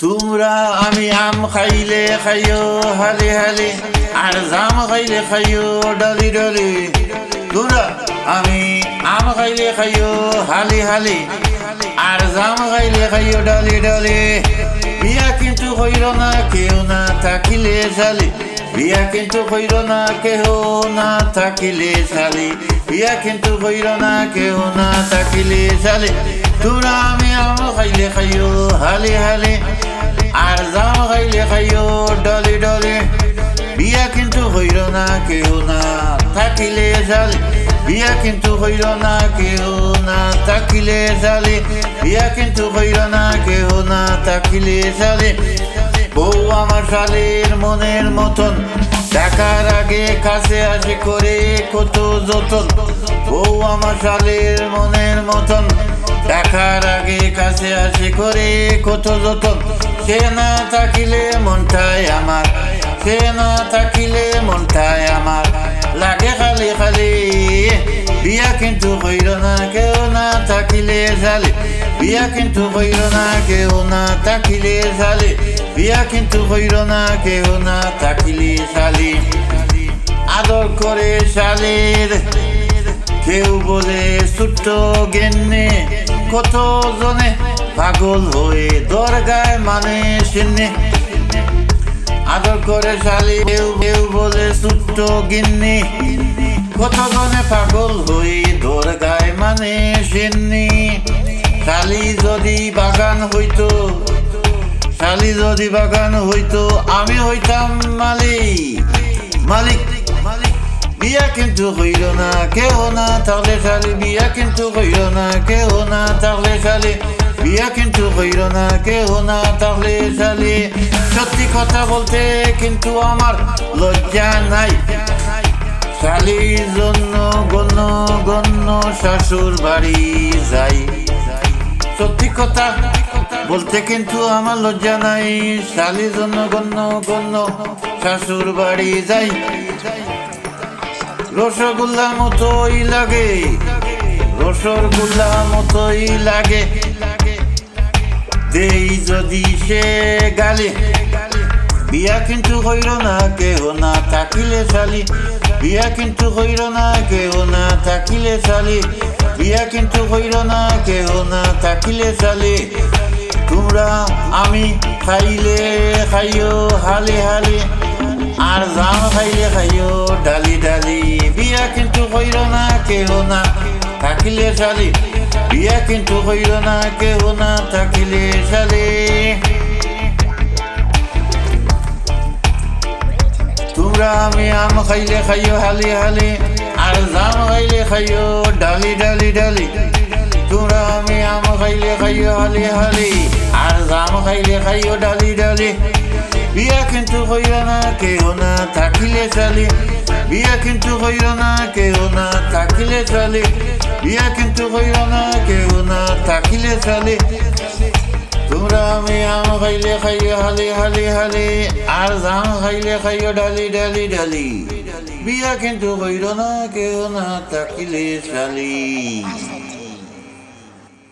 তোমরা আমি আম খাইলে খাইও, হালে হালে। আর জাম খাইলে খাইও, ডালি ডালি। তোমরা আমি আম খাইলে খাইও, হালে হালে। আর জাম খাইলে খাইও, ডালি ডালি। বিয়া কিন্তু হইল না, কেউ না থাকিলে চালি বিয়া কিন্তু হইল না কেহ না থাকিলে চালি বিয়া কিন্তু হইল না, কেউ না থাকিলে চালি তোরা আমি আম খাইলে খাইও, হালে হালে। আর জাম খাইলে খাইও, ডলে ডলে। বিয়া কিন্তু হইল না, কেউ না থাকিলে চালি বিয়া কিন্তু হইল না, কেউ না থাকিলে চালি বিয়া কিন্তু হইল না, কেউ না থাকিলে চালি বউ আমার শালের মনের মতন। দেখার আগে, কাছে আসে করে কত যতন। বউ আমার শালের মনের মতন। দেখার আগে, কাছে আসে করে কত যতন। সে না থাকিলে মনটাই আমার সে না থাকিলে মনটাই আমার। লাগে খালি খালি, বিয়া কিন্তু হইল না, কেউ না থাকিলে জালে। বিয়া কিন্তু হইল না, কেউ না থাকিলে জালে। বিয়া কিন্তু হইল না, কেউ না থাকিলে শালি আদর করে শালের, কেউ বলে ছোট্ট গেন্নে কত জনে পাগল হয়ে দরগায় মানে সেনে আদর করে শালি কেউ কেউ বলে ছোট্ট গিন্নি। কত জনে পাগল হয়ে দরগায় মানে সেন্নি শালি যদি বাগান হইতো, শালি যদি বাগান হইতো, আমি হইতাম মালিক। মালিক মালিক, বিয়া কিন্তু হইল না, কেউ না তাহলে শালি, বিয়া কিন্তু হইল না, কেউ না তাহলে শালি। বিয়া কিন্তু হইল না কেউ না, তাহলে শালি সত্যি কথা বলতে কিন্তু আমার লজ্জা নাই। শালির জন্য গণ্য গণ্য শাশুর বাড়ি যাই। সত্যি কথা বলতে কিন্তু আমার লজ্জা নাই। শালির জন্য গণ্য গণ্য শাশুর বাড়ি যাই। রসগোল্লা মতোই লাগে রসগোল্লা মতোই লাগে। দেই যদি সে গালে। বিয়া কিন্তু হইল না, কেহ না থাকিলে চালি। বিয়া কিন্তু হইল না, কেহ না থাকিলে চালি। বিয়া কিন্তু হইল না, কেহ না থাকিলে চালি। তোমরা আমি খাইলে খাইও হালে হালে, আর জাম খাইলে খাইও ডালি ডালি। বিয়া কিন্তু হইল না, কেহ না থাকিলে শালি বিয়া কিন্তু হইল না কেহ না থাকিলে শালি তোমরা আমি আম খাইলে খাইও হালি হালি আর জাম খাইলে খাইও ডালি ডালি ডালি তোমরা আমি আম খাইলে খাইও হালি হালি আর জাম খাইলে খাইও ডালি ডালি বিয়া কিন্তু হইল না কেহ না থাকিলে চালি বিয়া কিন্তু হইল না কেহ না থাকিলে চালি। বিয়া কিন্তু হইল না কেহ না থাকিলে চালি। তোমরা আমি আম খাইলে খাইও হালি হালি হালি, আর জাম খাইলে খাইও ডালি ডালি ডালি। বিয়া কিন্তু হইল না, কেউ না চালি।